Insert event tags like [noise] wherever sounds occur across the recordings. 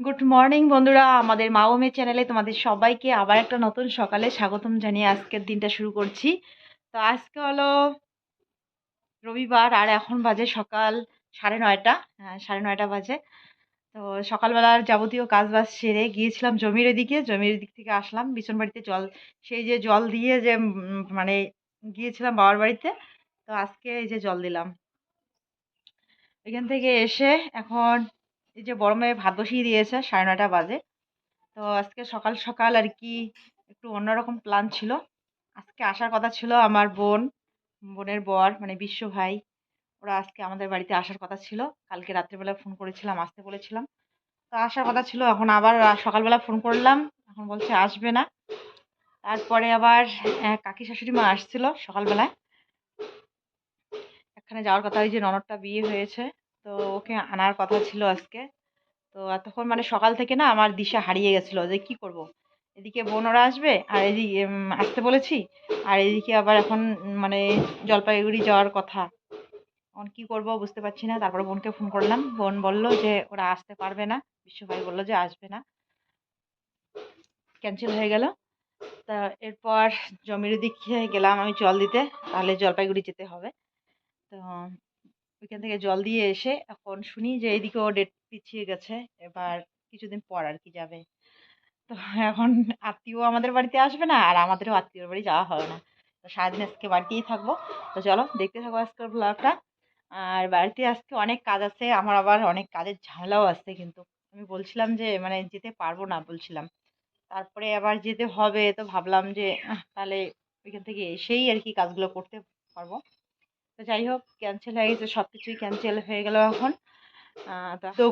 Good morning বন্ধুরা। আমাদের মা মাওমে চ্যানেলে তোমাদের সবাইকে আবার একটা নতুন সকালে স্বাগতম জানিয়ে আজকের দিনটা শুরু করছি। তো আজকে হলো রবিবার, আর এখন বাজে সকাল সাড়ে নয়টা। হ্যাঁ সাড়ে নয়টা বাজে। তো সকালবেলার যাবতীয় কাজ বাজ সেরে গিয়েছিলাম জমির এদিকে। জমির দিক থেকে আসলাম, বিছন বাড়িতে জল, সেই যে জল দিয়ে যে মানে গিয়েছিলাম বাবার বাড়িতে, তো আজকে এই যে জল দিলাম। এখান থেকে এসে এখন এই যে বড় মেয়ে ভাত বসিয়ে দিয়েছে সাড়ে নয়টা বাজে। তো আজকে সকাল সকাল আর কি একটু অন্যরকম প্ল্যান ছিল। আজকে আসার কথা ছিল আমার বোন বোনের বর মানে বিশ্ব ভাই। ওরা আজকে আমাদের বাড়িতে আসার কথা ছিল। কালকে রাত্রেবেলা ফোন করেছিলাম আসতে বলেছিলাম। তো আসার কথা ছিল এখন আবার সকালবেলা ফোন করলাম। এখন বলছে আসবে না। তারপরে আবার আহ, কাকি শাশুড়ি মা আসছিল সকালবেলায়। এখানে যাওয়ার কথা ওই যে ননদটা বিয়ে হয়েছে। তো ওকে আনার কথা ছিল আজকে। তো এতক্ষণ মানে সকাল থেকে না আমার দিশা হারিয়ে গেছিল যে কি করব। এদিকে বোনরা আসবে আর এদিকে আসতে বলেছি। আর এদিকে আবার এখন মানে জলপাইগুড়ি যাওয়ার কথা। এখন কি করব বুঝতে পারছি না। তারপরে বোনকে ফোন করলাম। বোন বলল যে ওরা আসতে পারবে না। বিশ্বভাই বলল যে আসবে না। ক্যান্সেল হয়ে গেল। তা এরপর জমির দিকে গেলাম আমি জল দিতে। তাহলে জলপাইগুড়ি যেতে হবে। তো ওইখান থেকে জল দিয়ে এসে এখন শুনি যে এদিকেও ডেট পিছিয়ে গেছে, এবার কিছুদিন পর আর কি যাবে। তো এখন আত্মীয় আমাদের বাড়িতে আসবে না, আর আমাদেরও আত্মীয়র বাড়ি যাওয়া হবে না। তো সারাদিন আজকে বাড়িতেই থাকব। তো চলো, দেখতে থাকো আজকের ব্লগটা আর বাড়িতে আজকে অনেক কাজ আছে, আমার আবার অনেক কাজের ঝামেলাও আছে কিন্তু আমি বলছিলাম যে মানে যেতে পারব না বলছিলাম। তারপরে আবার যেতে হবে তো ভাবলাম যে তাহলে ওইখান থেকে এসেই আর কি কাজগুলো করতে পারব। তো যাই হোক ক্যান্সেল হয়ে গেছে সব কিছুই ক্যান্সেল হয়ে গেল এখন। তো তো,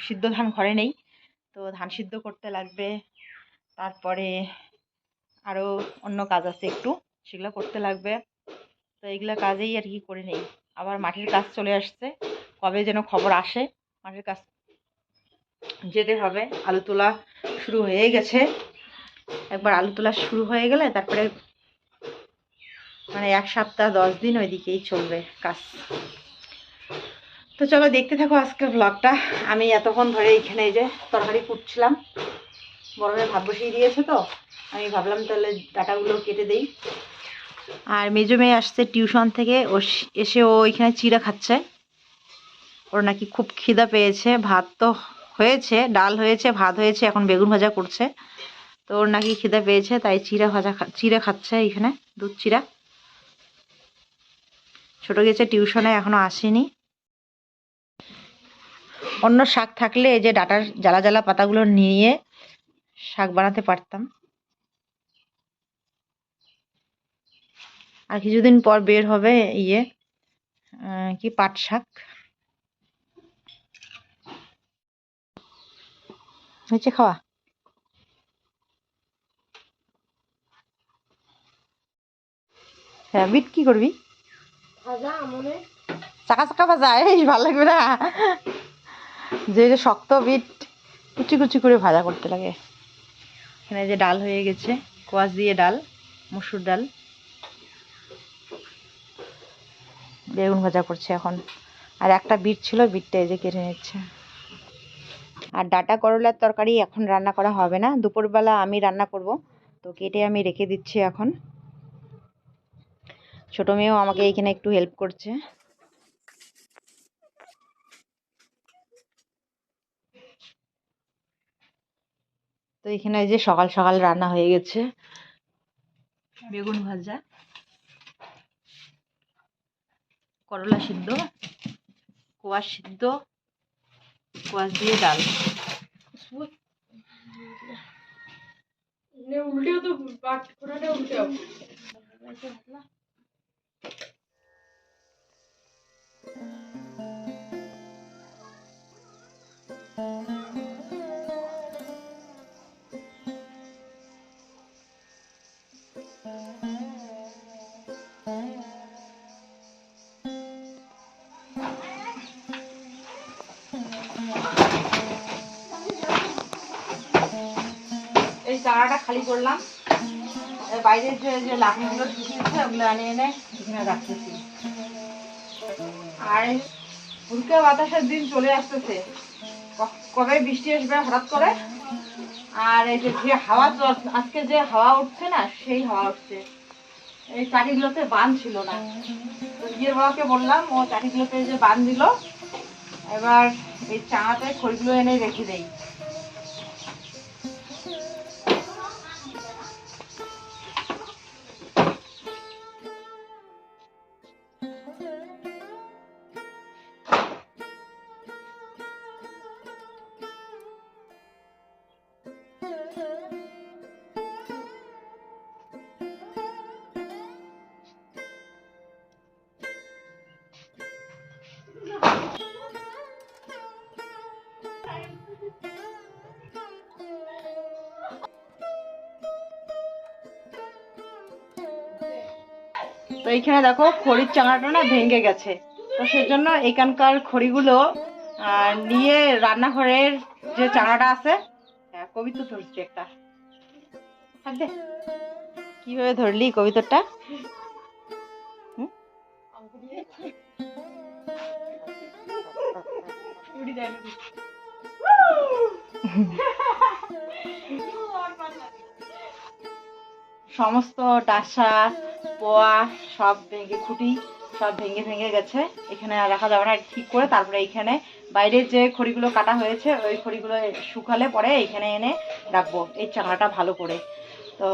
সিদ্ধ ধান ঘরে নেই। তো ধান সিদ্ধ করতে লাগবে। তারপরে আরও অন্য কাজ আছে একটু সেগুলো করতে লাগবে। তো এইগুলো কাজেই আর কি করে নেই। আবার মাটির কাজ চলে আসছে। কবে যেন খবর আসে মাটির কাজ যেতে হবে। আলু তোলা শুরু হয়ে গেছে। একবার আলু তোলা শুরু হয়ে গেলে তারপরে মানে এক সপ্তাহ, দশ দিন ওইদিকেই চলবে কাজ। তো চলো দেখতে থাকো আজকের ব্লগটা আমি এতক্ষণ ধরে এইখানে এই যে তরকারি কুটছিলাম। গরমে ভাত বসিয়ে দিয়েছে তো। আমি ভাবলাম তাহলে ডাটাগুলো কেটে দেই। আর মেজো মেয়ে আসছে টিউশন থেকে। ও এসে ও ওইখানে চিড়া খাচ্ছে। ওর নাকি খুব খিদা পেয়েছে। ভাত তো হয়েছে, ডাল হয়েছে, ভাত হয়েছে, এখন বেগুন ভাজা করছে। তো ওর নাকি খিদা পেয়েছে, তাই চিড়া ভাজা চিড়া খাচ্ছে এখানে দুধ চিড়া। ছোট গেছে, টিউশনে এখনও আসেনি। অন্য শাক থাকলে এই যে ডাটার জ্বালা জ্বালা পাতাগুলো নিয়ে শাক বানাতে পারতাম। আর কিছুদিন পর বের হবে ইয়ে কি পাট শাক। হয়েছে খাওয়া? হ্যাঁ বিট কি করবি? চাকা চাকা ভাজা, এই ভালো লাগবে না। যে যে শক্ত বিট, কুচি কুচি করে ভাজা করতে লাগে। এখানে যে ডাল হয়ে গেছে, কোয়াশ দিয়ে ডাল, মসুর ডাল। বেগুন ভাজা করছে এখন। আর একটা বিট ছিল, বিটটা এই যে কেটে নিচ্ছে। আর ডাটা করলার তরকারি এখন রান্না করা হবে না। দুপুরবেলা আমি রান্না করব, তো কেটে আমি রেখে দিচ্ছি এখন। ছোট মেয়েও আমাকে এখানে একটু হেল্প করছে। তো এখানে এই যে সকাল সকাল রান্না হয়ে গেছে। বেগুন ভাজা করলা সিদ্ধ কোয়াশ সিদ্ধ কোয়াশ দিয়ে ডাল। নে উল্টেও তো উল্টেও চারাটা খালি করলাম। বাইরের যে যে লাকড়িগুলো ঢুকিয়েছে, ওগুলো এনে এনে এখানে রাখতেছি। আর উল্কা বাতাসের দিন চলে আসতেছে। কবে বৃষ্টি আসবে হঠাৎ করে? আর এই যে যে হাওয়া আজকে যে হাওয়া উঠছে না, সেই হাওয়া উঠছে। এই চাটিগুলোতে বান ছিল না। তো বিয়ের বাবাকে বললাম, ও চাটিগুলোতে যে বান দিল, এবার এই চাঙাতে খড়িগুলো এনে রেখে দেই। তো এইখানে দেখো খড়ির চাঙাটা না ভেঙে গেছে। তো সেজন্য এখানকার খড়িগুলো নিয়ে রান্নাঘরের যে চাঙাটা আছে হ্যাঁ, কবিতর ধরছি একটা। কীভাবে ধরলি কবিতরটা সমস্ত ডাসা পোয়া সব ভেঙে খুঁটি সব ভেঙে ভেঙে গেছে। এখানে আর রাখা যাবে না ঠিক করে তারপরে এইখানে বাইরের যে খড়িগুলো কাটা হয়েছে, ওই খড়িগুলো শুকালে পরে এইখানে এনে রাখব, এই চাঙাটা ভালো করে। তো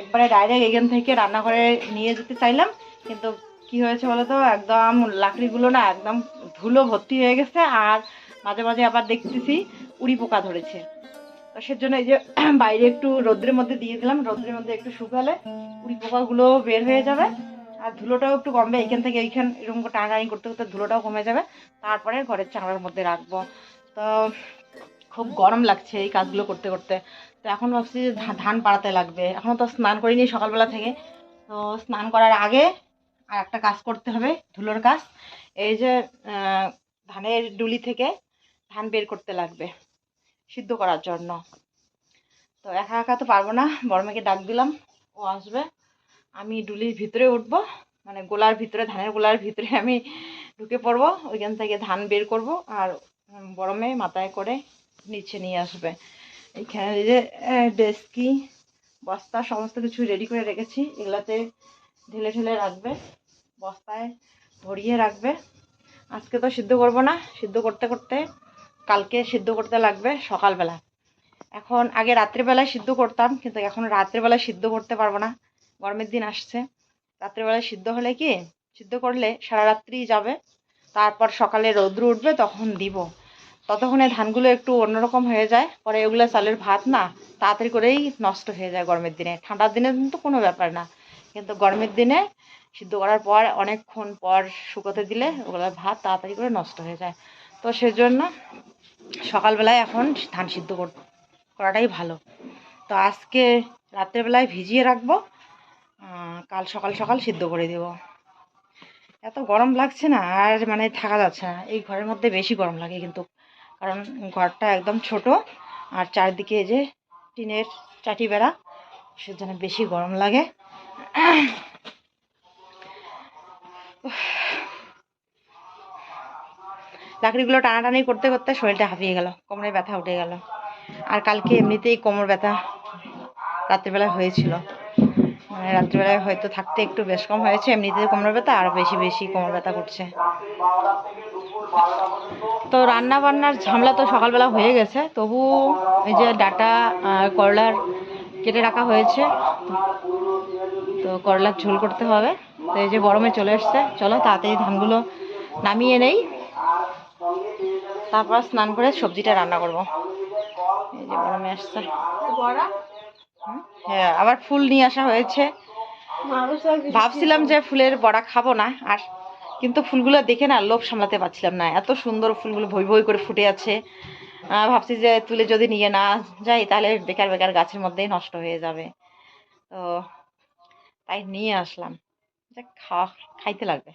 একবারে ডাইরেক্ট এখান থেকে রান্নাঘরে নিয়ে যেতে চাইলাম, কিন্তু কি হয়েছে বলো তো একদম লাকড়িগুলো না একদম ধুলো ভর্তি হয়ে গেছে, আর মাঝে মাঝে আবার দেখতেছি, উড়ি পোকা ধরেছে। সেজন্য এই যে [clears throat] বাইরে একটু রোদ্রের মধ্যে দিয়ে দিলাম। রোদ্রের মধ্যে একটু শুকালে উড়ি পোকাগুলো বের হয়ে যাবে। আর ধুলোটাও একটু কমবে। এইখান থেকে এইখান এরকম টানাটানি করতে করতে ধুলোটাও কমে যাবে। তারপরে ঘরের চাংড়ার মধ্যে রাখব। তো খুব গরম লাগছে এই কাজগুলো করতে করতে। তো এখন ভাবছি যে ধান পাড়াতে লাগবে। এখনও তো স্নান করিনি সকালবেলা থেকে। তো স্নান করার আগে আর একটা কাজ করতে হবে, ধুলোর কাজ। এই যে ধানের ডুলি থেকে ধান বের করতে লাগবে। সিদ্ধ করার জন্য। তো একা একা তো পারব না, বড় ডাক দিলাম, ও আসবে। আমি ডুলির ভিতরে উঠবো মানে গোলার ভিতরে, ধানের গোলার ভিতরে আমি ঢুকে পড়ব, ওইখান থেকে ধান বের করব আর মেয়ে মাথায় করে নিচে নিয়ে আসবে। এইখানে যে ডেস্কি, বস্তা, সমস্ত কিছু রেডি করে রেখেছি, এগুলাতে ঢেলে ঢেলে রাখবে, বস্তায় ভরিয়ে রাখবে। আজকে তো সিদ্ধ করব না, সিদ্ধ করতে করতে কালকে সিদ্ধ করতে লাগবে সকালবেলা। এখন আগে রাত্রিবেলায় সিদ্ধ করতাম, কিন্তু এখন রাত্রিবেলায় সিদ্ধ করতে পারব না। গরমের দিন আসছে। রাত্রিবেলায় সিদ্ধ হলে কি? সিদ্ধ করলে সারা রাত্রি যাবে। তারপর সকালে রৌদ্র উঠবে, তখন দিব। ততক্ষণে ধানগুলো একটু অন্যরকম হয়ে যায়। পরে ওগুলো চালের ভাত না, তাড়াতাড়ি করেই নষ্ট হয়ে যায় গরমের দিনে। ঠান্ডার দিনে কিন্তু কোনো ব্যাপার না। কিন্তু গরমের দিনে সিদ্ধ করার পর, অনেকক্ষণ পর শুকোতে দিলে ওগুলো ভাত তাড়াতাড়ি করে নষ্ট হয়ে যায়। তো সেজন্য সকালবেলায় এখন ধান সিদ্ধ কর- করাটাই ভালো। তো আজকে রাত্রেবেলায় ভিজিয়ে রাখব কাল সকাল সকাল সিদ্ধ করে দেব। এত গরম লাগছে না, আর মানে থাকা যাচ্ছে না। এই ঘরের মধ্যে বেশি গরম লাগে কিন্তু, কারণ ঘরটা একদম ছোট, আর চারদিকে যে টিনের চাটি বেড়া, সেজন্য বেশি গরম লাগে। লাকড়িগুলো টানাটানি করতে করতে শরীরটা হাঁপিয়ে গেল, কোমরে ব্যথা উঠে গেল। আর কালকে এমনিতেই কোমর ব্যথা রাত্রিবেলায় হয়েছিল। মানে রাত্রিবেলায় হয়তো থাকতে একটু বেশ কম হয়েছে এমনিতে কোমর ব্যথা আরও বেশি বেশি কোমর ব্যথা করছে। তো রান্না বান্নার ঝামেলা তো সকালবেলা হয়ে গেছে, তবু এই যে ডাটা করলার কেটে রাখা হয়েছে। তো করলার ঝোল করতে হবে। তো এই যে গরমে চলে এসছে, চলো তাড়াতাড়ি ধানগুলো নামিয়ে নেই। তারপর স্নান করে সবজিটা রান্না করব। এই যে গরমে আসছে। বড়া? হ্যাঁ আবার ফুল নিয়ে আসা হয়েছে। ভাবছিলাম যে ফুলের বড়া খাব না আর কিন্তু ফুলগুলো দেখে না লোভ সামলাতে পারছিলাম না। এত সুন্দর ফুলগুলো ভই ভই করে ফুটে আছে। ভাবছি যে তুলে যদি নিয়ে না যাই তাহলে বেকার বেকার গাছের মধ্যেই নষ্ট হয়ে যাবে। তো তাই নিয়ে আসলাম। খাওয়া খাইতে লাগবে।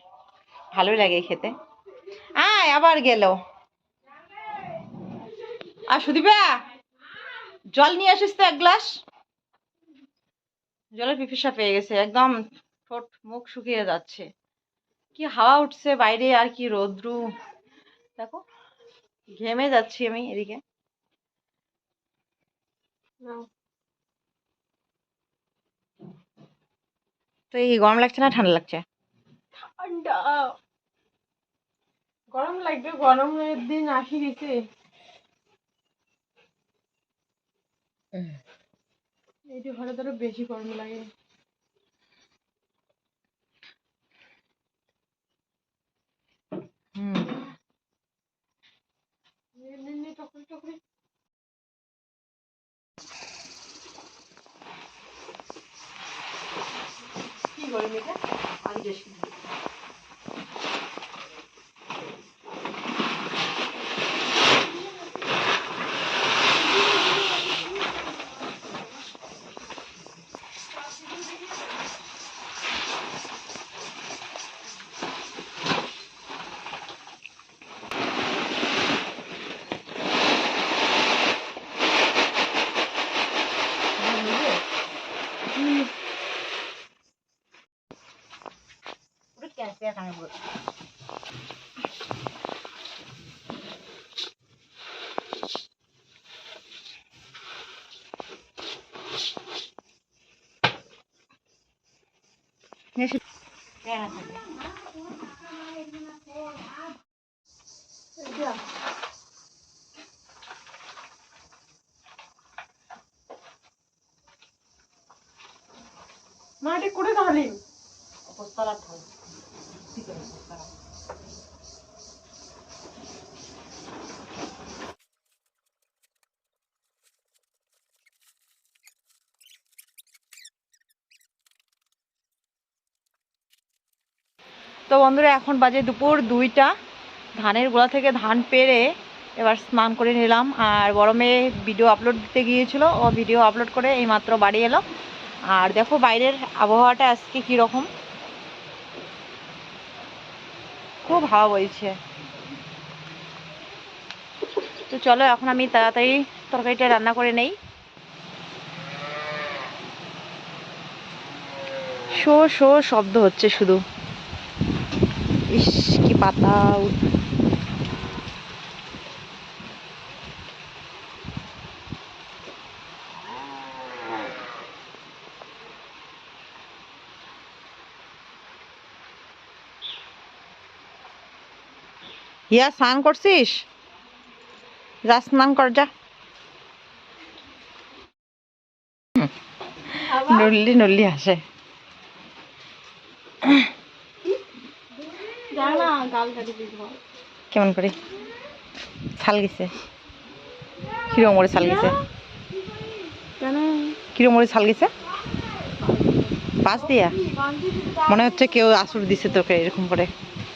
ভালোই লাগে খেতে। আয় আবার গেল। আর সুদীপা জল নিয়ে আসিস তো এক গ্লাস। জলের পিপিসা পেয়ে গেছে একদম ঠোঁট মুখ শুকিয়ে যাচ্ছে। কি হাওয়া উঠছে বাইরে আর কি রৌদ্রু। দেখো ঘেমে যাচ্ছি আমি এদিকে। তো এই গরম লাগছে না ঠান্ডা লাগছে? ঠান্ডা। গরম লাগবে গরমের দিন আসি গেছে এইটি ঘরে ধরো বেশি গরম লাগে। কি গরম এটা? আমি বেশি Rứt ra xe thằng vượt. Neyse. Evet. তো বন্ধুরা, এখন বাজে দুপুর দুইটা। ধানের গোড়া থেকে ধান পেরে এবার স্নান করে নিলাম। আর গরমে ভিডিও আপলোড দিতে গিয়েছিল, ও ভিডিও আপলোড করে এইমাত্র বাড়ি এলো। আর দেখো বাইরের আবহাওয়াটা আজকে কীরকম। খুব হাওয়া বইছে। তো চলো, এখন আমি তাড়াতাড়ি তরকারিটা রান্না করে নেই। শো শো শব্দ হচ্ছে শুধু। ইস কি পাতা। ইয়া স্নান করছিস? যা স্নান কর যা। নল্লি নল্লি আসে জানা গাল কাটি দিতে কেমন করে? ছাল গেছে। কিরম করে ছাল গেছে? কেন কিরম করে ছাল গেছে? পাঁচ দিয়া? মনে হচ্ছে কেউ আসর দিছে তোকে এরকম করে?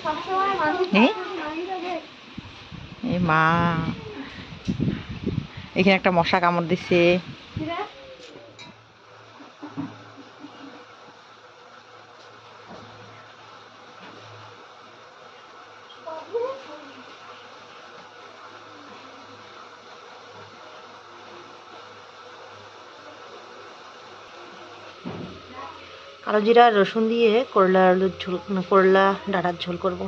মারি মা। এখানে একটা মশা কামড় দিছে। কালো জিরা রসুন দিয়ে করলা আলুর ঝোল করলা ডাঁটার ঝোল করব।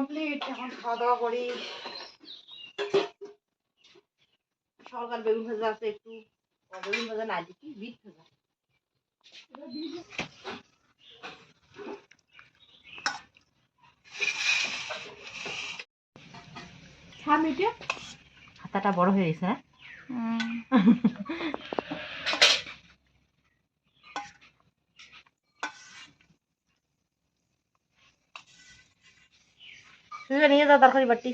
কমপ্লিট এখন খাওয়া দাওয়া করি। সকাল বেগুন ভাজা আছে একটু। বেগুন ভাজা না দিচ্ছি বিট ভাজা। হাতাটা বড় হয়ে গেছে হ্যাঁ? তুই নিয়ে যা তরকারি বাটি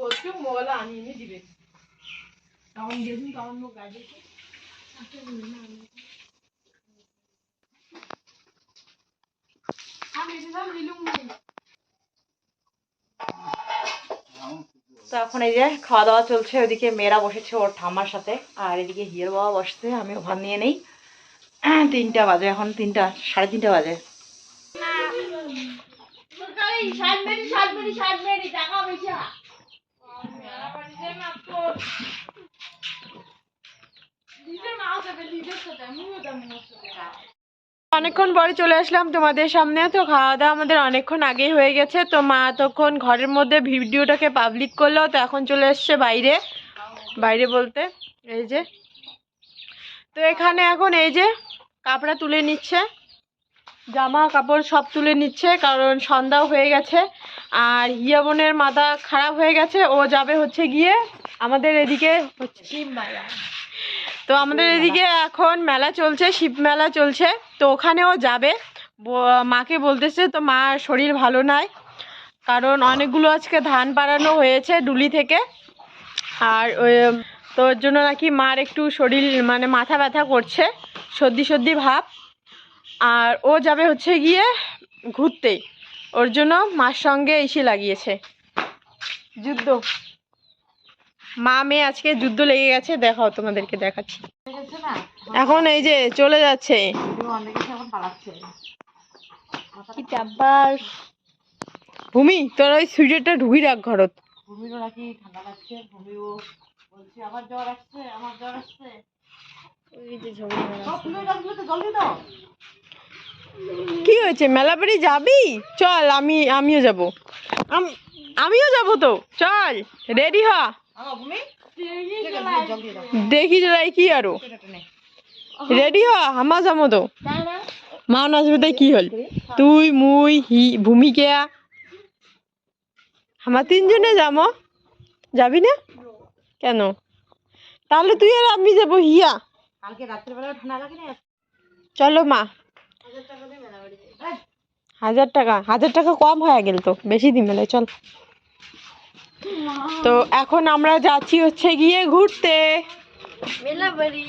বলছো মোবাইল আনিয়ে এনে দিবে। তখন দেখুন গাড়ি তো। এখন এই যে খাওয়া দাওয়া চলছে ওইদিকে মেয়েরা বসেছে ওর ঠাম্মার সাথে আর এদিকে হিয়ের বাবা বসছে আমি ওখান নিয়ে নেই। তিনটা বাজে এখন তিনটা সাড়ে তিনটা বাজে। অনেকক্ষণ পরে চলে আসলাম তোমাদের সামনে তো খাওয়া দাওয়া আমাদের অনেকক্ষণ আগেই হয়ে গেছে। তো মা তখন ঘরের মধ্যে ভিডিওটাকে পাবলিক করল তো এখন চলে এসছে বাইরে। বাইরে বলতে এই যে। তো এখানে এখন এই যে কাপড়া তুলে নিচ্ছে। জামা কাপড় সব তুলে নিচ্ছে কারণ সন্ধ্যাও হয়ে গেছে আর হিয়া বোনের মাথা খারাপ হয়ে গেছে ও যাবে হচ্ছে গিয়ে আমাদের এদিকে তো আমাদের এদিকে এখন মেলা চলছে শিব মেলা চলছে তো ওখানেও যাবে। মাকে বলতেছে তো মার শরীর ভালো নাই কারণ অনেকগুলো আজকে ধান পাড়ানো হয়েছে ডুলি থেকে আর তো ওর জন্য নাকি মার একটু শরীর মানে মাথা ব্যথা করছে সর্দি সর্দি ভাব। আর ও যাবে হচ্ছে গিয়ে ঘুরতে। ওর জন্য মার সঙ্গে এসে লাগিয়েছে। যুদ্ধ। মা মেয়ে আজকে যুদ্ধ লেগে গেছে দেখাও তোমাদেরকে দেখাচ্ছি। এখন এই যে চলে যাচ্ছে। ভূমি তোর ওই সুইটারটা ঢুকি রাখ ঘরত। ভূমিরও নাকি ঠান্ডা লাগছে ভূমিও বলছে আমার জ্বর আসছে আমার জ্বর আসছে। কি হয়েছে? মেলা বাড়ি যাবি? চল আমি আমিও যাব। আম- আমিও যাব তো। চল রেডি হ। দেখি যাই কি আরও। রেডি হ আমা যাব তো। মা নাচবে তাই কি হল? তুই মুই হি ভূমিকা আমার তিনজনে যাব। যাবি না? কেন? তাহলে তুই আর আমি যাব হিয়া। কালকে রাত্রেবেলা ঠান্ডা লাগে না? চলো মা। হাজার টাকা হাজার টাকা কম হয়ে গেল তো বেশি দিন মেলায় চল। তো এখন আমরা যাচ্ছি হচ্ছে গিয়ে ঘুরতে। মেলা বাড়ি।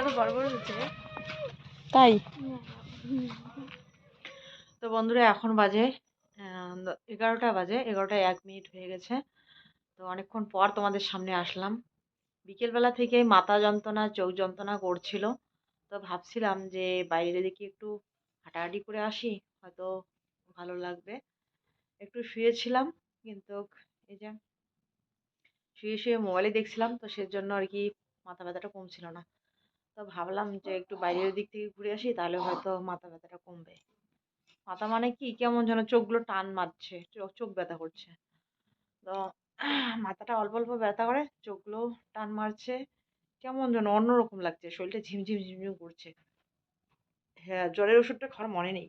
এত বড় বড় হচ্ছে তাই? তো বন্ধুরা এখন বাজে এগারোটা বাজে এগারোটা এক মিনিট হয়ে গেছে। তো অনেকক্ষণ পর তোমাদের সামনে আসলাম। বিকেলবেলা থেকে মাথা যন্ত্রণা, চোখ যন্ত্রণা করছিল। তো ভাবছিলাম যে বাইরে দিকে একটু হাঁটাহাঁটি করে আসি, হয়তো ভালো লাগবে। একটু শুয়েছিলাম, কিন্তু এই যে শুয়ে শুয়ে মোবাইলে দেখছিলাম, তো সেজন্য আর কি মাথা ব্যথাটা কমছিল না। তো ভাবলাম যে একটু বাইরের দিক থেকে ঘুরে আসি, তাহলে হয়তো মাথা ব্যথাটা কমবে। মাথা মানে কি? কেমন যেন চোখগুলো টান মারছে, চোখ চোখ ব্যথা করছে। তো মাথাটা অল্প অল্প ব্যথা করে, চোখগুলো টান মারছে। কেমন যেন অন্যরকম লাগছে, শরীরটা ঝিমঝিম ঝিমঝিম করছে। হ্যাঁ জ্বরের ওষুধটা খাওয়ার মনে নেই।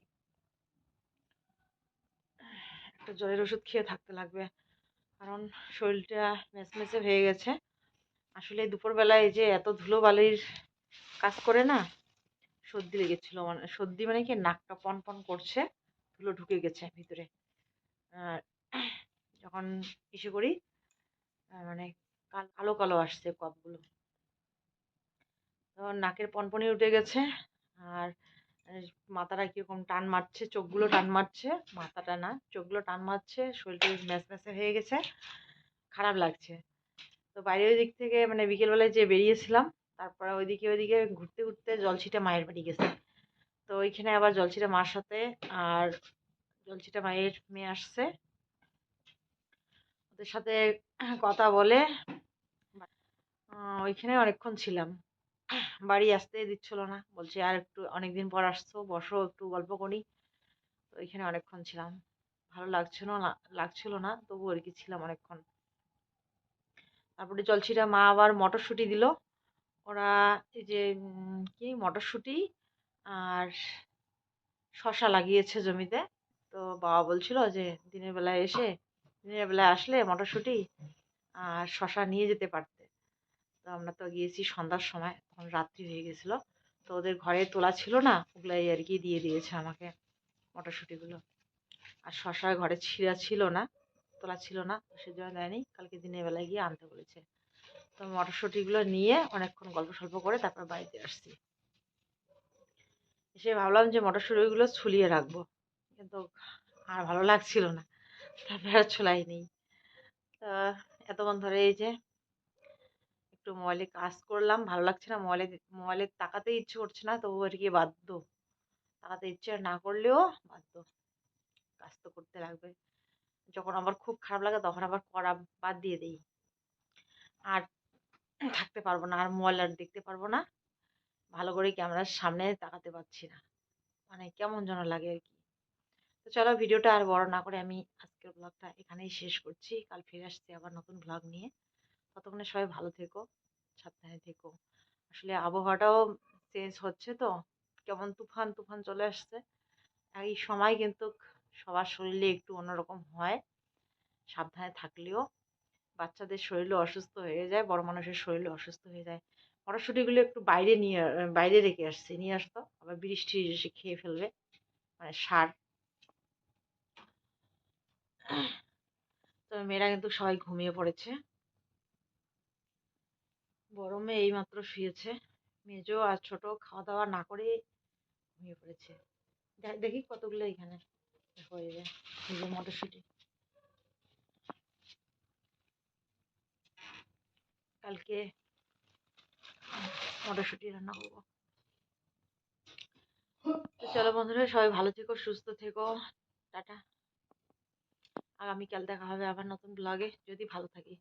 একটা জ্বরের ওষুধ খেয়ে থাকতে লাগবে। কারণ শরীরটা মেচমেচে হয়ে গেছে। আসলে দুপুরবেলায় যে এত ধুলোবালির কাজ করে না, সর্দি লেগেছিল। মানে সর্দি মানে কি, নাকটা পন পন করছে, ধুলো ঢুকে গেছে ভিতরে। যখন ইসে করি মানে কাল- কালো আসছে কপগুলো। তো নাকের পনপনি উঠে গেছে, আর মাথাটা কীরকম টান মারছে, চোখগুলো টান মারছে, মাথাটা না, চোখগুলো টান মারছে, শরীরটা ম্যাচ ম্যাচে হয়ে গেছে, খারাপ লাগছে। তো বাইরের দিক থেকে মানে বিকেলবেলায় যে বেরিয়েছিলাম, তারপরে ওইদিকে ওইদিকে ঘুরতে ঘুরতে জলছিটা মায়ের বাড়ি গেছে। তো ওইখানে আবার জলছিটা মার সাথে, আর জলছিটা মায়ের মেয়ে আসছে। ওদের সাথে কথা বলে। ওইখানে অনেকক্ষণ ছিলাম। বাড়ি আসতে দিচ্ছিল না। বলছে, আর একটু, অনেকদিন পর আসছো, বসো, একটু গল্প করি। তো এখানে অনেকক্ষণ ছিলাম। ভালো লাগছিল না লাগছিল না, তবু আর কি ছিলাম অনেকক্ষণ। তারপরে জলছিটা মা আবার মটরশুঁটি দিল। ওরা এই যে কি মটরশুঁটি আর শশা লাগিয়েছে জমিতে। তো বাবা বলছিল যে, দিনের বেলায় এসে দিনের বেলায় আসলে মটরশুঁটি আর শশা নিয়ে যেতে পারতে। তো আমরা তো গিয়েছি সন্ধ্যার সময়, তখন রাত্রি হয়ে গেছিল। তো ওদের ঘরে তোলা ছিল না, ওগুলাই আর কি দিয়ে দিয়েছে আমাকে মটরশুঁটিগুলো। আর শশা ঘরে ছিঁড়া ছিল না, তোলা ছিল না সেজন্য দেয়নি। কালকে দিনের বেলায় গিয়ে আনতে বলেছে। তো মটরশুঁটিগুলো নিয়ে অনেকক্ষণ গল্প সল্প করে তারপর বাড়িতে আসছি। এসে ভাবলাম যে মটরশুঁটিগুলো ছুলিয়ে রাখব। কিন্তু আর ভালো লাগছিল না। আর ছোলাই নেই। এতক্ষণ ধরে এই যে একটু মোবাইলে কাজ করলাম, ভালো লাগছে না মোবাইলে মোবাইলে তাকাতে ইচ্ছে করছে না, তবু আর কি বাধ্য। তাকাতে ইচ্ছে না করলেও বাধ্য। কাজ তো করতে লাগবে। যখন আমার খুব খারাপ লাগে তখন আবার করা বাদ দিয়ে দিই। আর থাকতে পারব না, আর মোবাইল আর দেখতে পারব না। ভালো করে ক্যামেরার সামনে তাকাতে পারছি না। মানে কেমন যেন লাগে আর কি। তো চলো ভিডিওটা আর বড় না করে আমি আজকের ব্লগটা এখানেই শেষ করছি। কাল ফিরে আসছি আবার নতুন ব্লগ নিয়ে। ততক্ষণে সবাই ভালো থেকো, সাবধানে থেকো। আসলে আবহাওয়াটাও চেঞ্জ হচ্ছে তো, কেমন তুফান তুফান চলে আসছে। এই সময় কিন্তু সবার শরীরে একটু অন্যরকম হয়। সাবধানে থাকলেও বাচ্চাদের শরীরও অসুস্থ হয়ে যায়, বড় মানুষের শরীরও অসুস্থ হয়ে যায়। মটরশুঁটিগুলো একটু বাইরে নিয়ে, বাইরে রেখে আসছি, নিয়ে আসতো আবার বৃষ্টি এসে খেয়ে ফেলবে। মানে সার তো মেয়েরা কিন্তু সবাই ঘুমিয়ে পড়েছে। বড় মেয়ে এইমাত্র শুয়েছে। মেজো আর ছোট খাওয়া দাওয়া না করে ঘুমিয়ে পড়েছে। দেখি কতগুলো এখানে হয়ে যায় এই কালকে মটরশুঁটি রান্না করব। তো চলো বন্ধুরা, সবাই ভালো থেকো, সুস্থ থেকো। টাটা। আগামীকাল দেখা হবে আবার নতুন ব্লগে যদি ভালো থাকি।